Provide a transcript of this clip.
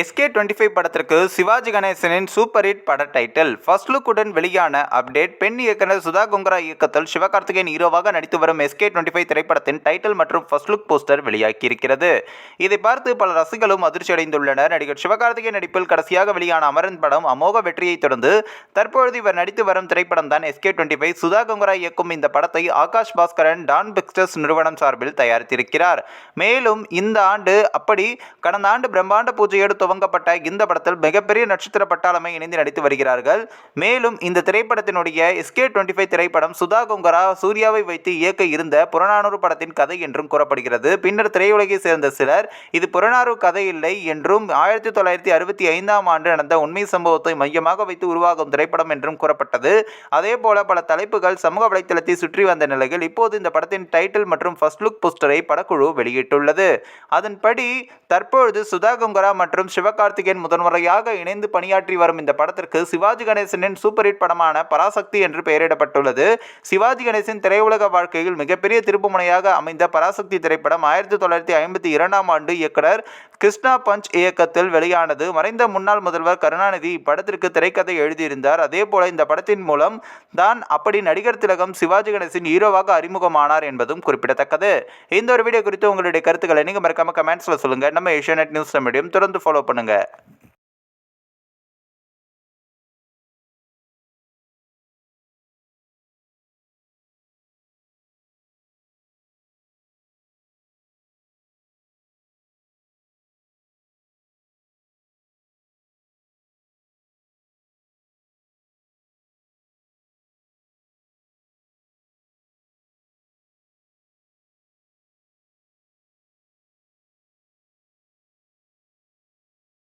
SK twenty five படத்திற்கு சிவாஜி கணேசனின் super hit பட டைட்டில் ஃபர்ஸ்ட் லுக்குடன் வெளியான அப்டேட் பெண் இயக்குனர் சுதா குங்கரா இயக்கத்தில் சிவகார்த்திகேயன் ஹீரோவாக நடித்து வரும் எஸ்கே டுவெண்ட்டி ஃபைவ் திரைப்படத்தின் டைட்டில் மற்றும் ஃபர்ஸ்ட் லுக் போஸ்டர் வெளியாகியிருக்கிறது. இதை பார்த்து பல ரசிகளும் அதிர்ச்சி அடைந்துள்ளனர் நடிகர் சிவகார்த்திகேயன் நடிப்பில் கடைசியாக வெளியான அமரன் படம் அமோக வெற்றியை தொடர்ந்து தற்பொழுது இவர் நடித்து வரும் திரைப்படம் தான் SK twenty five Sudha Kongara இயக்கும் இந்த படத்தை ஆகாஷ் பாஸ்கரன் டான் பிக்சர்ஸ் நிறுவனம் சார்பில் தயாரித்திருக்கிறார். மேலும் இந்த ஆண்டு அப்படி கடந்த ஆண்டு பிரம்மாண்ட பூஜையோடு துவங்கப்பட்ட இந்த படத்தில் மிகப்பெரிய நட்சத்திர பட்டாளமை இணைந்து நடித்து வருகிறார்கள். மேலும் இந்த திரைப்படத்தினுடைய எஸ்கே டுவெண்ட்டி ஃபைவ் திரைப்படம் சுதா கொங்கரா சூர்யாவை வைத்து இயக்க இருந்த புறநானூறு படத்தின் கதை என்றும் கூறப்படுகிறது. பின்னர் திரையுலகை சேர்ந்த சிலர் இது புறநாறு கதை இல்லை என்றும் ஆயிரத்தி தொள்ளாயிரத்தி அறுபத்தி ஐந்தாம் ஆண்டு நடந்த உண்மை சம்பவத்தை மையமாக வைத்து உருவாகும் திரைப்படம் என்றும் கூறப்பட்டது. அதே போல பல தலைப்புகள் சமூக வலைத்தளத்தை சுற்றி வந்த நிலையில் இப்போது இந்த படத்தின் டைட்டில் மற்றும் ஃபர்ஸ்ட் லுக் போஸ்டரை படக்குழு வெளியிட்டுள்ளது. அதன்படி தற்பொழுது சுதா கொங்கரா மற்றும் சிவகார்த்திகேயன் முதன்முறையாக இணைந்து பணியாற்றி வரும் இந்த படத்திற்கு சிவாஜி கணேசனின் சூப்பர் ஹிட் படமான பராசக்தி என்று பெயரிடப்பட்டுள்ளது. சிவாஜி கணேசன் திரையுலக வாழ்க்கையில் மிகப்பெரிய திருப்புமுனையாக அமைந்த பராசக்தி திரைப்படம் ஆயிரத்தி தொள்ளாயிரத்தி ஐம்பத்தி இரண்டாம் ஆண்டு இயக்குனர் கிருஷ்ணா பஞ்ச் இயக்கத்தில் வெளியானது. மறைந்த முன்னாள் முதல்வர் கருணாநிதி இப்படத்திற்கு திரைக்கதை எழுதியிருந்தார். அதே போல இந்த படத்தின் மூலம் தான் அப்படி நடிகர் திலகம் சிவாஜி கணேசன் ஹீரோவாக அறிமுகமானார் என்பதும் குறிப்பிடத்தக்கது. இந்த ஒரு வீடியோ குறித்து உங்களுடைய கருத்துக்களை நீங்கள் மறக்காம கமெண்ட்ஸில் சொல்லுங்கள் நம்ம ஏஷியா நியூஸ் மீடியம் தொடர்ந்து ஃபாலோ பண்ணுங்கள்